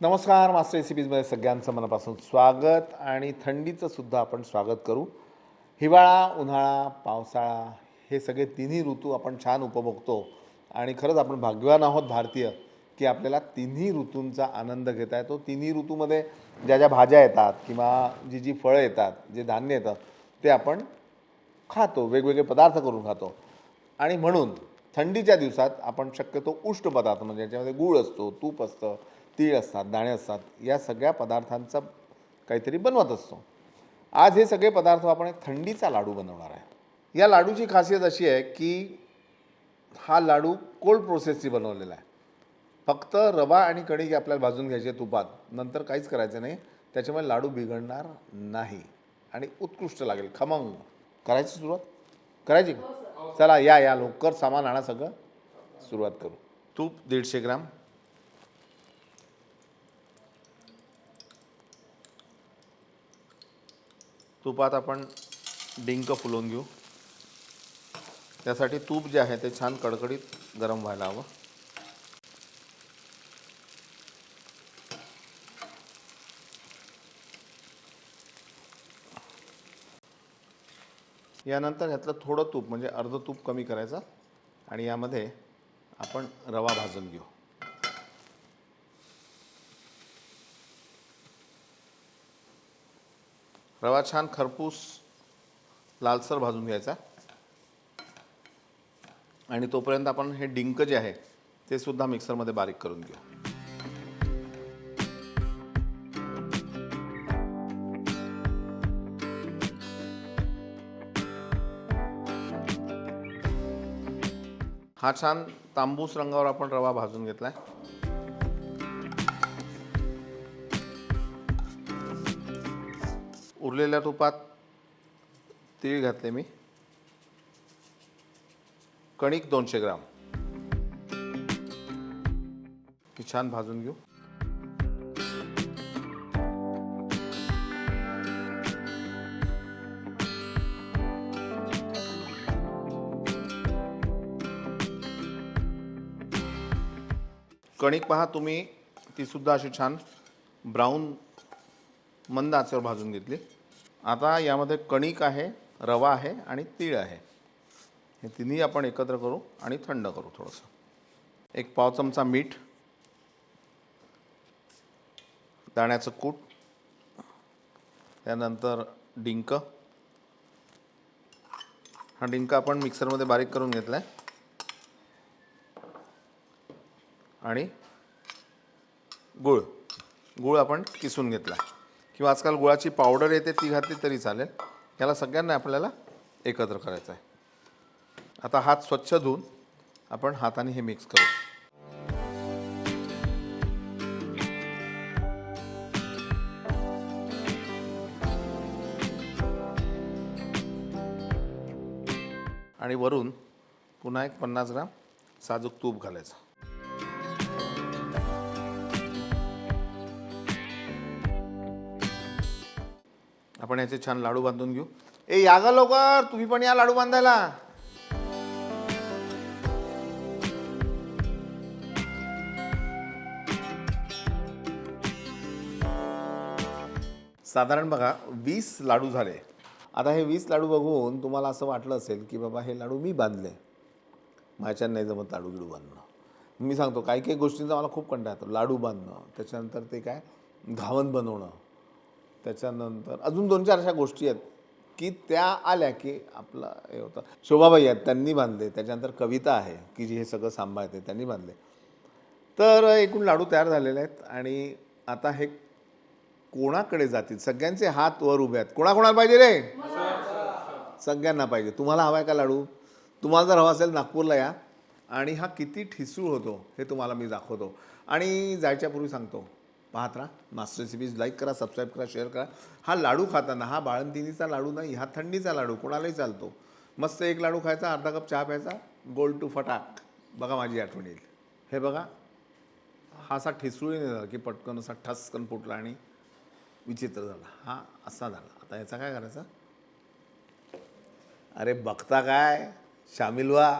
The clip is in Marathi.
नमस्कार मास्टर रेसिपीजमध्ये सगळ्यांचं मनापासून स्वागत आणि थंडीचं सुद्धा आपण स्वागत करू. हिवाळा उन्हाळा पावसाळा हे सगळे तिन्ही ऋतू आपण छान उपभोगतो आणि खरंच आपण भाग्यवान आहोत भारतीय की आपल्याला तिन्ही ऋतूंचा आनंद घेता येतो. तिन्ही ऋतूमध्ये ज्या ज्या भाज्या येतात किंवा जी जी फळं येतात जे धान्य येतं ते आपण खातो वेगवेगळे पदार्थ करून खातो. आणि म्हणून थंडीच्या दिवसात आपण शक्यतो उष्ट पदार्थ म्हणजे याच्यामध्ये गूळ असतो तूप असतं तीळ असतात दाणे असतात या सगळ्या पदार्थांचा काहीतरी बनवत असतो. आज हे सगळे पदार्थ आपण एक थंडीचा लाडू बनवणार आहे. या लाडूची खासियत अशी आहे की हा लाडू कोल्ड प्रोसेसची बनवलेला आहे. फक्त रवा आणि कणिक आपल्याला भाजून घ्यायचे तुपात. नंतर काहीच करायचं नाही. त्याच्यामुळे लाडू बिघडणार नाही आणि उत्कृष्ट लागेल. खमंग. करायची सुरुवात? करायची? का? चला या या. लवकर सामान आणा सगळं. सुरुवात करू. तूप दीडशे ग्राम. तुपात आपण डिंक फुलवून घेऊ. त्यासाठी तूप जे आहे ते छान कडकडीत गरम व्हायला हवं. यानंतर ह्यातलं थोडं तूप म्हणजे अर्धं तूप कमी करायचं आणि यामध्ये आपण रवा भाजून घेऊ. रवा छान खरपूस लालसर भाजून घ्यायचा. आणि तोपर्यंत आपण हे डिंक जे आहे ते सुद्धा मिक्सरमध्ये बारीक करून घेऊ. हा छान तांबूस रंगावर आपण रवा भाजून घेतलाय. उरलेल्या तुपात तीळ घातले मी. कणिक दोनशे ग्राम. ही छान भाजून घेऊ. कणिक पहा तुम्ही ती सुद्धा अशी छान ब्राऊन मंद आचेवर भाजून घेतली. आता यामध्ये कणिक आहे रवा आहे आणि तीळ आहे. हे तिन्ही आपण एकत्र करू आणि थंड करू थोडंसं. एक पाव चमचा मीठ दाण्याचं कूट त्यानंतर डिंक. हा डिंक आपण मिक्सरमध्ये बारीक करून घेतला आहे आणि गुळ. गुळ आपण किसून घेतला किंवा आजकाल गुळाची पावडर येते ती घातली तरी चालेल. याला सगळ्यांना आपल्याला एकत्र करायचं आहे. आता हात स्वच्छ धुवून आपण हाताने हे मिक्स करू. आणि वरून पुन्हा एक पन्नास ग्राम साजूक तूप घालायचं. आपण याचे छान लाडू बांधून घेऊ. ए या ग लवकर तुम्ही पण या लाडू बांधायला. साधारण बघा वीस लाडू झाले. आता हे वीस लाडू बघून तुम्हाला असं वाटलं असेल की बाबा हे लाडू मी बांधले. माझ्यानं नाही जमत लाडू गिडू बांधणं. मी सांगतो काही काही गोष्टींचा मला खूप कंटाळा येतो लाडू बांधणं. त्याच्यानंतर ते काय घावन बनवणं. त्याच्यानंतर अजून दोन चार अशा गोष्टी आहेत की त्या आल्या की आपलं हे होतं. शोभाबाई आहेत त्यांनी बांधले. त्याच्यानंतर कविता आहे की जी हे सगळं सांभाळते त्यांनी बांधले. तर एकूण लाडू तयार झालेले आहेत आणि आता हे कोणाकडे जातील? सगळ्यांचे हात वर उभे आहेत. कोणाकोणाला पाहिजे रे? सगळ्यांना पाहिजे. तुम्हाला हवा आहे का लाडू? तुम्हाला जर हवा असेल नागपूरला या. आणि हा किती ठिसूळ होतो हे तुम्हाला मी दाखवतो. आणि जायच्यापूर्वी सांगतो. पाहत राहा. मास्टर रेसिपीज लाईक करा सबस्क्राईब करा शेअर करा. हा लाडू खाताना हा बाळंतिनीचा लाडू नाही हा थंडीचा लाडू कोणालाही चालतो. मस्त एक लाडू खायचा अर्धा कप चहा प्यायचा गोल टू फटाक. बघा माझी आठवण येईल. हे बघा हा असा ठिसूळी नाही झाला की पटकन असा ठसकन फुटला आणि विचित्र झाला. हा असा झाला. आता याचा काय करायचा? अरे बघता काय? शामिल व्हा